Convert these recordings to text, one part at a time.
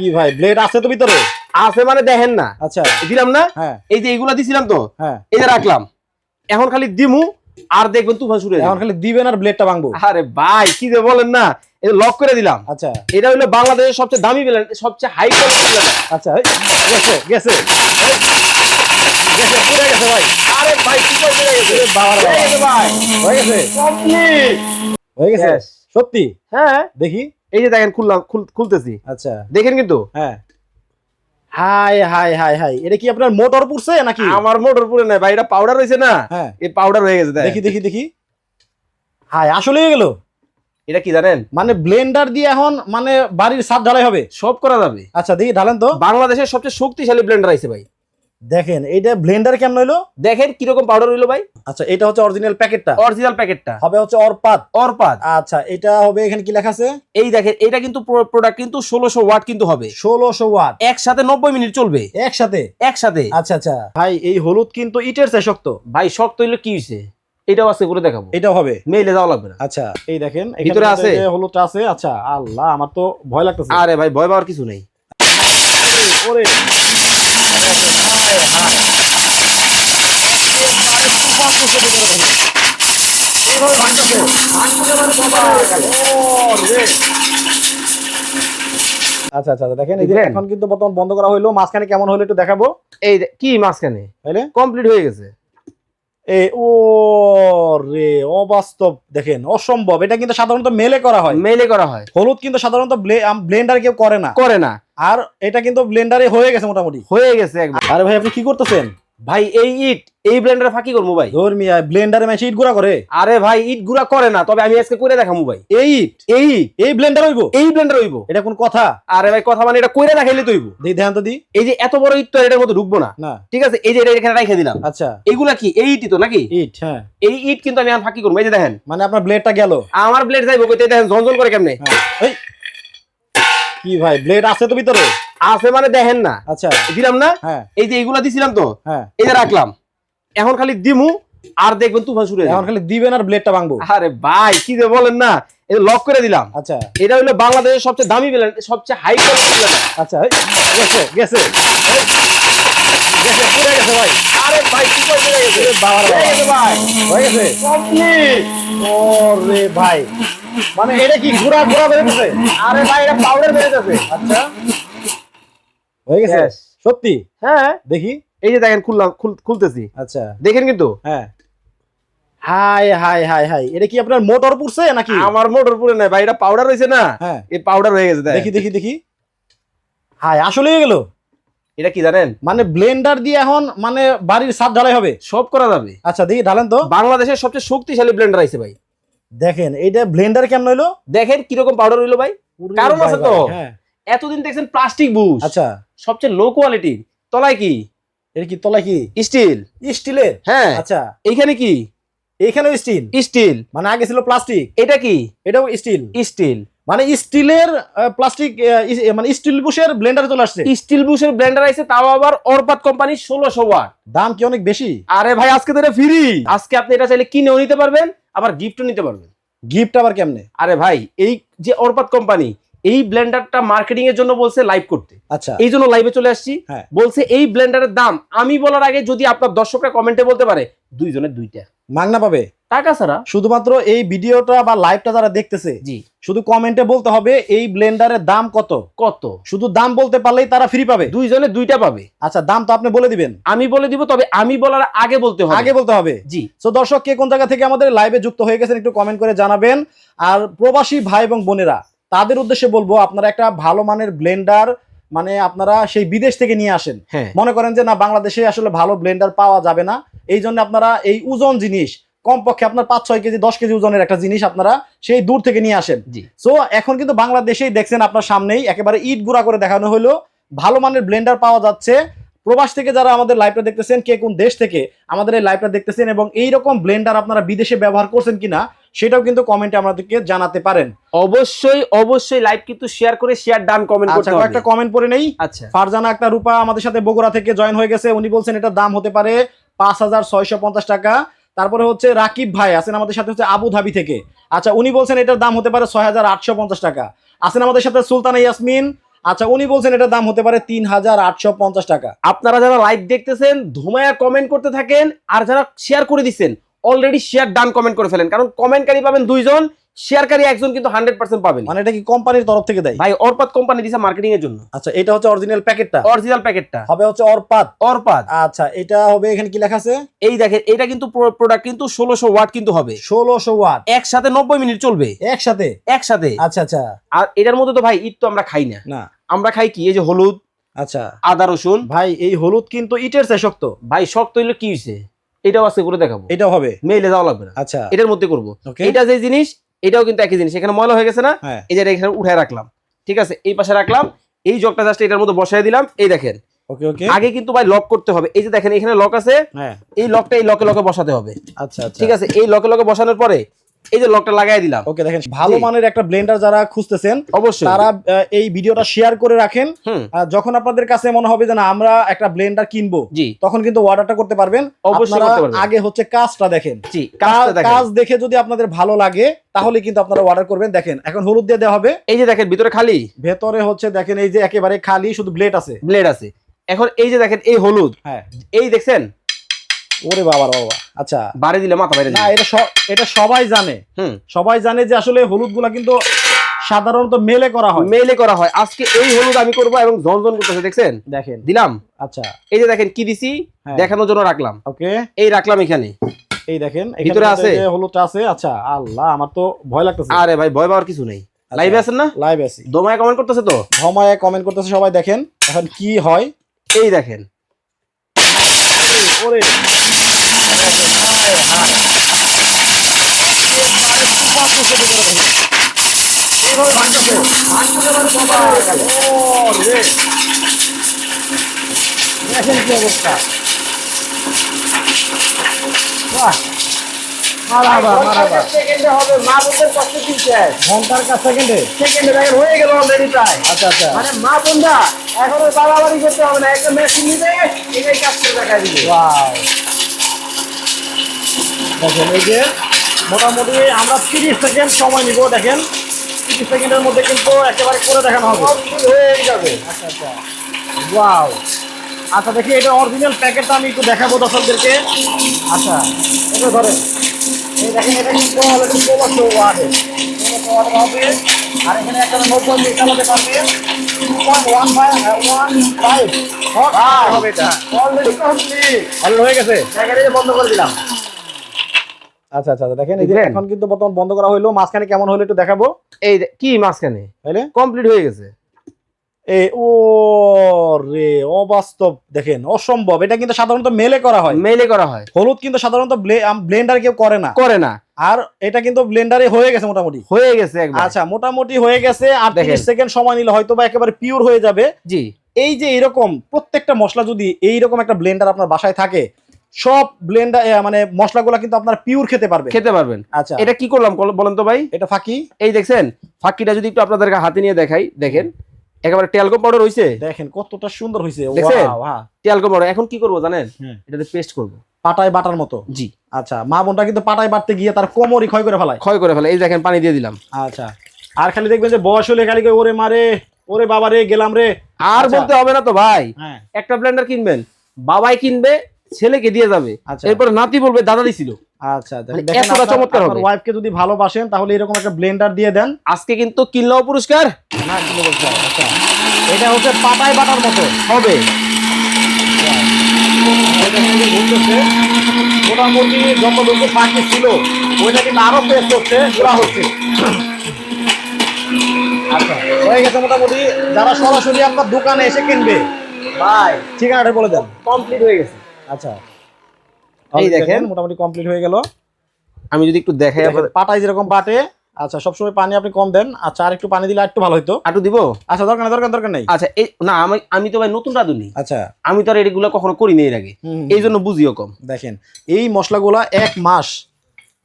কি ভাই ব্লেড আছে তো ভিতরে? আছে মানে দেখেন না। আচ্ছা। দিলাম না? হ্যাঁ। এই যে এইগুলা দিছিলাম তো হ্যাঁ। এই যে রাখলাম। এখন খালি দিমু আর দেখবেন তুফান শুরু এখন খালি দিবেন আর ব্লেডটা ভাঙবো। আরে ভাই কি যে বলেন না এটা লক করে দিলাম। আচ্ছা। এটা হলো বাংলাদেশের সবচেয়ে দামি ব্লেন্ড সবচেয়ে হাই কোয়ালিটি আচ্ছা গেছে গেছে। গেছে পুরো গেছে ভাই। আরে ভাই কি করে গেছে? বাবা রে ভাই। হয়ে গেছে? কমপ্লিট হয়ে গেছে? সত্যি? হ্যাঁ। দেখি। এই যে দেখেন খুললাম খুলতেছি। আচ্ছা। দেখেন কিন্তু। হ্যাঁ। Hi hi hi hi. এটা কি আপনার মোটর পুরছে নাকি? আমার মোটর পুরে নাই ভাই এটা পাউডার হয়েছে না। হ্যাঁ। এই পাউডার হয়ে গেছে দেখি দেখি দেখি। হাই আসলে গেল? এটা কি জানেন? মানে ব্লেন্ডার দিয়ে এখন মানে বাড়ির ছাদ ঢালাই হবে? সব করা যাবে। আচ্ছা দেখি ঢালেন তো। বাংলাদেশের সবচেয়ে শক্তিশালী ব্লেন্ডার আছে ভাই। দেখেন এইটা ব্লেন্ডার কেমন হইল? দেখেন কীরকম পাউডার হইল ভাই। আচ্ছা এটা হচ্ছে অরিজিনাল প্যাকেটটা অরিজিনাল প্যাকেটটা হবে হচ্ছে অরপাত। অরপাদ আচ্ছা এটা হবে এখানে কি লেখা আছে? এই দেখেন এটা কিন্তু প্রোডাক্ট কিন্তু ষোলোশো ওয়াট কিন্তু হবে। ষোলোশো ওয়াট একসাথে নব্বই মিনিট চলবে। একসাথে? একসাথে। আচ্ছা আচ্ছা। ভাই এই হলুদ কিন্তু ইটের চেয়ে শক্ত। ভাই শক্ত হইলে কি হয়েছে এটাও আছে করে দেখাবো। এটাও হবে? মেইলে যাওয়া লাগবে না। আচ্ছা এই দেখেন ভিতরে আছে? হলুদটা আছে। আচ্ছা আল্লাহ আমার তো ভয় লাগতেছে। আরে ভাই ভয় পাওয়ার কিছু নেই। ওরে। আচ্ছা আচ্ছা দেখেন এই যে এখন কিন্তু বর্তমান বন্ধ করা হইল মাঝখানে কেমন হলো একটু দেখাবো। এই কি মাঝখানে? তাইলে? কমপ্লিট হয়ে গেছে। এই ও রে অবাস্তব দেখেন অসম্ভব। এটা কিন্তু সাধারণত মেলে করা হয়। মেইলে করা হয়। হলুদ কিন্তু সাধারণত ব্লেন্ডার কেউ করে না। করে না। আর এটা কিন্তু ব্লেন্ডারে হয়ে গেছে মোটামুটি। হয়ে গেছে একবার আরে ভাই আপনি কি করতেছেন? ভাই এই ইট এই ব্লেন্ডারে ফাঁকি করব ভাই। ধর্মিয়া ব্লেন্ডারে মেশে ইট গুঁড়া করে। আরে ভাই ইট গুড়া করে না তবে আমি আজকে করে দেখাবো ভাই। এই ইট এই এই ব্লেন্ডার হইব? এই ব্লেন্ডার হইব। এটা কোন কথা? আরে ভাই কথা মানে এটা কইরা দেখাইলে তো হইব। দিই ধ্যান তো দি। এই যে এত বড় ইট তো এটার মধ্যে ঢুকবো না। না। ঠিক আছে এই যে এটা এখানে রেখে দিলাম। আচ্ছা। এগুলা কি? এই ইটই তো নাকি? ইট হ্যাঁ। এই ইট কিন্তু আমি আর ফাঁকি করব। এই যে দেখেন। মানে আপনার ব্লেডটা গেল। আমার ব্লেড যাইবো কইতে দেখেন ঝনঝন করে কেমনে? হ্যাঁ। এই কি ভাই ব্লেড আছে তো ভিতরে? আছে মানে দেখেন না। আচ্ছা। দিলাম না? হ্যাঁ। এই যে এইগুলা দিছিলাম তো হ্যাঁ। এই যে রাখলাম। এখন খালি দিমু আর দেখবেন তুফান শুরু এখন খালি দিবেন আর ব্লেডটা ভাঙবো। আরে ভাই কি যে বলেন না এটা লক করে দিলাম। আচ্ছা। এটা হলো বাংলাদেশের সবচেয়ে দামি ব্লেন্ড সবচেয়ে হাই কোয়ালিটি আচ্ছা গেছে গেছে। গেছে পুরো গেছে ভাই। আরে ভাই কি করে গেছে? বাবা ভাই। হয়ে গেছে। কমপ্লিট ওরে ভাই। মানে এটা কি ঘোরা ঘোরা বেড়ে গেছে আরে ভাই এটা পাউডার যাবে। আচ্ছা। হয়ে গেছে. সত্যি? হ্যাঁ। দেখি। এই যে দেখেন খুললাম খুলতেছি। আচ্ছা। দেখেন কিন্তু। হ্যাঁ। Hi hi hi hi. এটা কি আপনার মোটর পুরছে নাকি? আমার মোটর পুরে নাই ভাই এটা পাউডার হয়েছে না। হ্যাঁ। এই পাউডার হয়ে গেছে দেখি। দেখি দেখি হাই আসলে গেল। এটা কি জানেন? মানে ব্লেন্ডার দিয়ে এখন মানে বাড়ির ছাদ ঢালাই হবে। সব করা যাবে। আচ্ছা দেখি ঢালেন তো। বাংলাদেশের সবচেয়ে শক্তিশালী ব্লেন্ডার আছে ভাই। দেখেন এইটা ব্লেন্ডার কেমন হইল? দেখেন কীরকম পাউডার হইল ভাই। কারণ আছে তো। হ্যাঁ। এতদিন দেখছেন প্লাস্টিক বুশ আচ্ছা। সবচেয়ে লো কোয়ালিটি তলায় কি? এটা কি তলা কি? স্টিল? স্টিলের হ্যাঁ। আচ্ছা। এইখানে কি? এইখানেও স্টিল স্টিল মানে আগে ছিল প্লাস্টিক এটা কি? এটাও স্টিল স্টিল মানে স্টিলের প্লাস্টিক মানে স্টিল বুশের ব্লেন্ডার চলে আসছে। স্টিল বুশের ব্লেন্ডার আছে তাও আবার অরপাত কোম্পানি ষোলোশো ওয়াট দাম কি অনেক বেশি? আরে ভাই আজকে ধরে ফ্রি আজকে আপনি এটা চাইলে কিনেও নিতে পারবেন। আবার গিফটও নিতে পারবেন। গিফট আবার কেমনে? আরে ভাই এই যে অরপাত কোম্পানি এই ব্লেন্ডারটা মার্কেটিং এর জন্য বলছে লাইভ করতে। আচ্ছা। এই জন্য লাইভে চলে আসছি। হ্যাঁ। বলছে এই ব্লেন্ডারের দাম আমি বলার আগে যদি আপনার দর্শকরা কমেন্টে বলতে পারে দুইজনের দুইটা। মাগনা পাবে? টাকা ছাড়া শুধুমাত্র এই ভিডিওটা বা লাইভটা যারা দেখতেছে জি। শুধু কমেন্টে বলতে হবে এই ব্লেন্ডারের দাম কত? কত? শুধু দাম বলতে পারলেই তারা ফ্রি পাবে। দুইজনে দুইটা পাবে। আচ্ছা দাম তো আপনি বলে দিবেন। আমি বলে দিব তবে আমি বলার আগে বলতে হবে। আগে বলতে হবে। জি। তো দর্শক কে কোন জায়গা থেকে আমাদের লাইভে যুক্ত হয়ে গেছেন একটু কমেন্ট করে জানাবেন। আর প্রবাসী ভাই এবং বোনেরা তাদের উদ্দেশ্যে বলব আপনারা একটা ভালো মানের ব্লেন্ডার মানে আপনারা সেই বিদেশ থেকে নিয়ে আসেন। হ্যাঁ। মনে করেন যে না বাংলাদেশে আসলে ভালো ব্লেন্ডার পাওয়া যাবে না। এই জন্য আপনারা এই ওজন জিনিস কমপক্ষে আপনার পাঁচ ছয় কেজি দশ কেজি ওজনের একটা জিনিস আপনারা সেই দূর থেকে নিয়ে আসেন। সো এখন কিন্তু বাংলাদেশেই দেখছেন আপনার সামনেই একেবারে ইট গুঁড়া করে দেখানো হলো। ভালো মানের ব্লেন্ডার পাওয়া যাচ্ছে। প্রবাস থেকে যারা আমাদের লাইভটা দেখতেছেন কে কোন দেশ থেকে আমাদের এই লাইভটা দেখতেছেন এবং এই রকম ব্লেন্ডার আপনারা বিদেশে ব্যবহার করছেন কিনা সেটাও কিন্তু কমেন্টে আমাদেরকে জানাতে পারেন। অবশ্যই অবশ্যই লাইভ কিন্তু শেয়ার করে শেয়ার ডান কমেন্ট করতে হবে। কয়েকটা কমেন্ট পড়ে নেই। আচ্ছা। ফারজানা একটা রূপা আমাদের সাথে বগুড়া থেকে জয়েন হয়ে গেছে। উনি বলছেন এটা দাম হতে পারে পাঁচ হাজার ছয়শো পঞ্চাশ টাকা। তারপরে হচ্ছে রাকিব ভাই, আছেন আমাদের সাথে হচ্ছে আবু ধাবি থেকে। আচ্ছা উনি বলছেন এটার দাম হতে পারে ছয় হাজার আটশো পঞ্চাশ টাকা। আছেন আমাদের সাথে সুলতানা ইয়াসমিন। আচ্ছা উনি বলছেন এটার দাম হতে পারে তিন হাজার আটশো পঞ্চাশ টাকা। আপনারা যারা লাইভ দেখতেছেন, ধুমায়া কমেন্ট করতে থাকেন, আর যারা শেয়ার করে দিচ্ছেন অলরেডি শেয়ার ডান কমেন্ট করে ফেলেন। কারণ কমেন্টকারী পাবেন দুইজন শেয়ারকারী একজন কিন্তু হান্ড্রেড পার্সেন্ট পাবেন। মানে এটা কি কোম্পানির তরফ থেকে দেয়? ভাই অরপাত কোম্পানি দিছে মার্কেটিং এর জন্য। আচ্ছা এটা হচ্ছে অরিজিনাল প্যাকেটটা অরিজিনাল প্যাকেটটা হবে হচ্ছে অরপাত। অরপাত। আচ্ছা এটা হবে এখানে কি লেখা আছে? এই দেখেন এটা কিন্তু প্রোডাক্ট কিন্তু ষোলোশো ওয়াট কিন্তু হবে। ষোলোশো ওয়াট। একসাথে নব্বই মিনিট চলবে। একসাথে? একসাথে। আচ্ছা আচ্ছা। আর এটার মধ্যে তো ভাই ঈদ তো আমরা খাই না। না। আমরা খাই কি? এই যে হলুদ আচ্ছা। আদা রসুন। ভাই এই হলুদ কিন্তু ইটের চেয়ে শক্ত। ভাই শক্ত হইলে কি হয়েছে এটাও আছে করে দেখাবো। এটাও হবে? মেইলে যাওয়া লাগবে না। আচ্ছা। এটার মধ্যে করব। এটা যে জিনিস এটাও কিন্তু একই জিনিস এখানে ময়লা হয়ে গেছে না? হ্যাঁ। এই যে এখানে উঠায় রাখলাম ঠিক আছে? এই পাশে রাখলাম এই জগটা জাস্ট এটার মধ্যে বসায় দিলাম এই দেখেন। আগে কিন্তু ভাই লক করতে হবে। এই যে দেখেন এখানে লক আছে। হ্যাঁ। এই লকটা এই লকে লকে বসাতে হবে। আচ্ছা আচ্ছা। ঠিক আছে? এই লকে লকে বসানোর পরে এই যে লকটা লাগাই দিলাম। ওকে দেখেন ভালো মানের একটা ব্লেন্ডার যারা খুঁজতেছেন অবশ্যই। তারা এই ভিডিওটা শেয়ার করে রাখেন। যখন আপনাদের কাছে মনে হবে যে না আমরা একটা ব্লেন্ডার কিনবো তখন কিন্তু অর্ডারটা করতে পারবেন। অবশ্যই করতে পারবেন। আগে হচ্ছে কাজটা দেখেন। জি কাজ কাজটা দেখেন। কাজ দেখে যদি আপনাদের ভালো লাগে তাহলে কিন্তু আপনারা অর্ডার করবেন। দেখেন এখন হলুদ দিয়ে দেওয়া হবে। এই যে দেখেন ভিতরে খালি? ভেতরে হচ্ছে দেখেন এই যে একেবারে খালি শুধু ব্লেড আছে। ব্লেড আছে। এখন এই যে দেখেন এই হলুদ। হ্যাঁ। এই দেখছেন? ওরে বাবা বাবা আচ্ছা। বাড়ি দিলে মাথা বাইরে না এটা এটা সবাই জানে। হুম। সবাই জানে যে আসলে হলুদগুলা কিন্তু সাধারণত মেলে করা হয়। মেলে করা হয়। আজকে এই হলুদ আমি করব এবং ঝনঝন করতেছে দেখছেন? দেখেন। দিলাম। আচ্ছা। এই যে দেখেন কি দিছি? হ্যাঁ। দেখানোর জন্য রাখলাম। ওকে। এই রাখলাম এখানে। এই দেখেন ভিতরে আছে? হলুদটা আছে। আচ্ছা আল্লাহ আমার তো ভয় লাগতেছে। আরে ভাই ভয় পাওয়ার কিছু নেই। লাইভে আছেন না? লাইভ আছি। দোমায় কমেন্ট করতেছে তো? ভমায় কমেন্ট করতেছে সবাই দেখেন। এখন কি হয়? এই দেখেন। ওরে দেখেন কি অবস্থা বাহ ঘণ্টার কাছ সেকেন্ডে সেকেন্ডে দেখেন হয়ে গেল অলরেডি প্রায় আচ্ছা আচ্ছা মানে মা বোনরা এখন আর বাড়াবাড়ি করতে হবে না একটা মেশিন নিবে এটাই কাজ করে দেখা দিবে. দেখেন এই যে মোটামুটি আমরা তিরিশ সেকেন্ড সময় নিব দেখেন। তিরিশ সেকেন্ডের মধ্যে কিন্তু একেবারে করে দেখানো হবে। হয়ে যাবে। আচ্ছা আচ্ছা। ওয়াও আচ্ছা দেখি এটা অরিজিনাল প্যাকেটটা আমি একটু দেখাবো দর্শকদেরকে। আচ্ছা এটা ধরেন। এই দেখেন এটা কিন্তু ওয়ার্ডে হবে। আর এখানে একটা নব্বই মিটার হতে পারবে। আচ্ছা আচ্ছা দেখেন এই যে দেখলেন? এখন কিন্তু বর্তমান বন্ধ করা মাঝখানে কেমন হলো একটু দেখাবো। এই কি মাঝখানে? কমপ্লিট হয়ে গেছে। ও রে অবাস্তব। দেখেন অসম্ভব। এটা কিন্তু সাধারণত মেলে করা হয়। মেইলে করা হয়। হলুদ কিন্তু সাধারণত ব্লেন্ডার কেউ করে না। করে না। আর এটা কিন্তু ব্লেন্ডারে হয়ে গেছে মোটামুটি। হয়ে গেছে আচ্ছা মোটামুটি হয়ে গেছে আর। তিরিশ সেকেন্ড সময় নিলে হয়তো বা একেবারে পিওর হয়ে যাবে। জি। এই যে এরকম প্রত্যেকটা মশলা যদি এইরকম একটা ব্লেন্ডার আপনার বাসায় থাকে সব ব্লেন্ডার মানে মশলাগুলো কিন্তু আপনার পিওর খেতে পারবে খেতে পারবেন। আচ্ছা। এটা কি করলাম বলেন তো ভাই। এটা ফাঁকি। এই দেখছেন ফাঁকিটা যদি একটু আপনাদেরকে হাতে নিয়ে দেখাই দেখেন। একেবারে টেলকো পাউডার হইছে? দেখেন কতটা সুন্দর দেখছেন? Wow, হ্যাঁ। টেলকো পাউডার এখন কি করব জানেন? এটাতে পেস্ট করব। পাটায় বাটার মতো? জি। আচ্ছা মা বোনটা কিন্তু পাটায় বাটতে গিয়ে তার কোমরই ক্ষয় করে ফেলায়। ক্ষয় করে ফেলে। এই দেখেন পানি দিয়ে দিলাম। আচ্ছা। আর খালি দেখবেন যে বয়স হলে খালি ওরে মারে ওরে বাবা রে গেলাম রে। আর আচ্ছা। বলতে হবে না তো ভাই। হ্যাঁ। একটা ব্লেন্ডার কিনবেন বাবাই কিনবে ছেলেকে দিয়ে যাবে। আচ্ছা। এরপরে নাতি বলবে দাদা দিছিল। আচ্ছা মানে এতটা চমৎকার হবে। ওয়াইফকে যদি ভালোবাসেন তাহলে এরকম একটা ব্লেন্ডার দিয়ে দেন। আজকে কিন্তু কিনলেও পুরস্কার। না কিনে বলতে আচ্ছা। এটা হচ্ছে পাটায় বাটার মতো। হবে। এটা কিন্তু ঘুরতেছে। মোটামুটি যতটুকু পাখি ছিল ওইটা কিন্তু আরও পেস্ট হচ্ছে ঘোরা হচ্ছে। আচ্ছা হয়ে গেছে মোটামুটি। যারা সরাসরি আপনার দোকানে এসে কিনবে ভাই ঠিকানাটা বলে দেন। কমপ্লিট হয়ে গেছে। আচ্ছা। এই দেখেন। মোটামুটি কমপ্লিট হয়ে গেল। আমি যদি একটু দেখাই পাটায় যেরকম বাটে আচ্ছা সবসময় পানি আপনি কম দেন। আচ্ছা আর একটু পানি দিলে একটু ভালো হতো আটু দিব? আচ্ছা দরকার নেই দরকার দরকার নেই। আচ্ছা এই না আমি আমি তো ভাই নতুন রাঁধুনি। আচ্ছা। আমি তো আর এগুলো কখনো করিনি এর আগে। এই জন্য বুঝিও কম। দেখেন এই মশলাগুলা এক মাস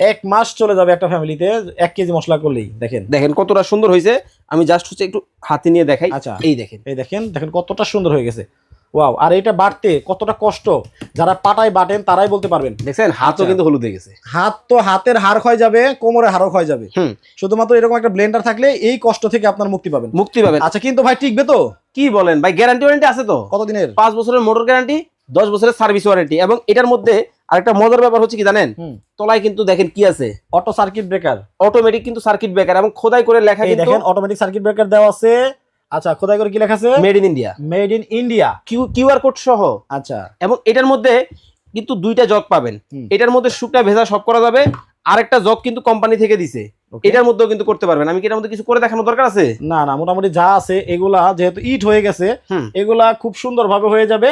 এক মাস চলে যাবে একটা ফ্যামিলিতে এক কেজি মশলা করলেই। দেখেন। দেখেন কতটা সুন্দর হয়েছে আমি জাস্ট হচ্ছে একটু হাতে নিয়ে দেখাই। আচ্ছা। এই দেখেন। এই দেখেন দেখেন কতটা সুন্দর হয়ে গেছে। ওয়াও আর এটা বাড়তে কতটা কষ্ট? যারা পাটায় বাটেন তারাই বলতে পারবেন। দেখছেন? হাতও আচ্ছা। কিন্তু হলুদ হয়ে গেছে। হাত তো হাতের হাড় ক্ষয় যাবে কোমরে হাড়ও ক্ষয় যাবে। শুধুমাত্র এরকম একটা ব্লেন্ডার থাকলে এই কষ্ট থেকে আপনার মুক্তি পাবেন। মুক্তি পাবেন। আচ্ছা কিন্তু ভাই টিকবে তো? কি বলেন? ভাই গ্যারান্টি ওয়ারেন্টি আছে তো? কতদিনের? পাঁচ বছরের মোটর গ্যারান্টি দশ বছরের সার্ভিস ওয়ারেন্টি এবং এটার মধ্যে আরেকটা মজার ব্যাপার হচ্ছে কি জানেন। তলায় কিন্তু দেখেন কি আছে? অটো সার্কিট ব্রেকার অটোমেটিক কিন্তু সার্কিট ব্রেকার এবং খোদাই করে লেখা দেখেন অটোমেটিক সার্কিট ব্রেকার দেওয়া আছে। আচ্ছা খোদাই করে কি লেখা আছে? Made in India made in India Q QR code সহ? আচ্ছা এবং এটার মধ্যে কিন্তু দুইটা জগ পাবেন। এটার মধ্যে শুকনা ভেজা সব করা যাবে। আরেকটা জগ কিন্তু কোম্পানি থেকে দিছে। এটার মধ্যেও কিন্তু করতে পারবেন। আমি কি এটার মধ্যে কিছু করে দেখানোর দরকার আছে? না না মোটামুটি যা আছে এগুলা যেহেতু ইট হয়ে গেছে এগুলা খুব সুন্দরভাবে হয়ে যাবে।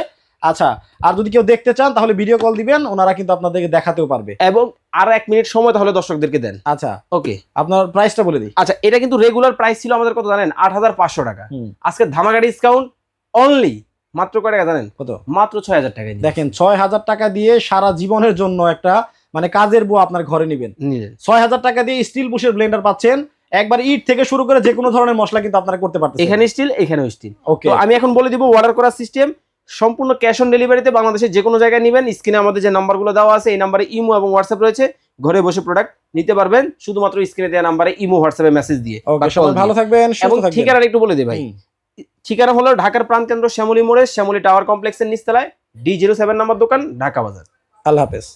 আচ্ছা আর যদি কেউ দেখতে চান তাহলে ভিডিও কল দিবেন ওনারা কিন্তু আপনাদেরকে দেখাতেও পারবে। এবং আর এক মিনিট সময় তাহলে দর্শকদেরকে দেন। আচ্ছা ওকে আপনার প্রাইসটা বলে দিই। আচ্ছা এটা কিন্তু রেগুলার প্রাইস ছিল আমাদের কত জানেন? আট হাজার পাঁচশো টাকা। আজকে ধামাকা ডিসকাউন্ট অনলি মাত্র কয় টাকা জানেন? কত? মাত্র ছয় হাজার দিয়ে দেখেন ছয় হাজার টাকা দিয়ে সারা জীবনের জন্য একটা মানে কাজের বউ আপনার ঘরে নেবেন। ছয় হাজার টাকা দিয়ে স্টিল বুশের ব্লেন্ডার পাচ্ছেন। একবার ইট থেকে শুরু করে যে কোনো ধরনের মশলা কিন্তু আপনারা করতে পারতেছেন। এখানে স্টিল এখানেও স্টিল ওকে আমি এখন বলে দিব অর্ডার করার সিস্টেম সম্পূর্ণ ক্যাশ অন ডেলিভারিতে বাংলাদেশের যে কোনো জায়গায় নেবেন। স্ক্রিনে আমাদের যে নাম্বারগুলো দেওয়া আছে এই নাম্বারে ইমো এবং হোয়াটসঅ্যাপ রয়েছে। ঘরে বসে প্রোডাক্ট নিতে পারবেন। শুধুমাত্র স্ক্রিনে দেওয়া নাম্বারে ইমো হোয়াটসঅ্যাপে মেসেজ দিয়ে। ভালো থাকবেন এবং সুস্থ থাকবেন। ঠিকানাটা একটু বলে দিই ভাই। ঠিকানা হলো ঢাকার প্রাণকেন্দ্র শ্যামলী মোড়ে শ্যামলী টাওয়ার কমপ্লেক্সের নিচতলায় ডি জিরো সেভেন নাম্বার দোকান ঢাকা বাজার। আল্লাহ হাফেজ।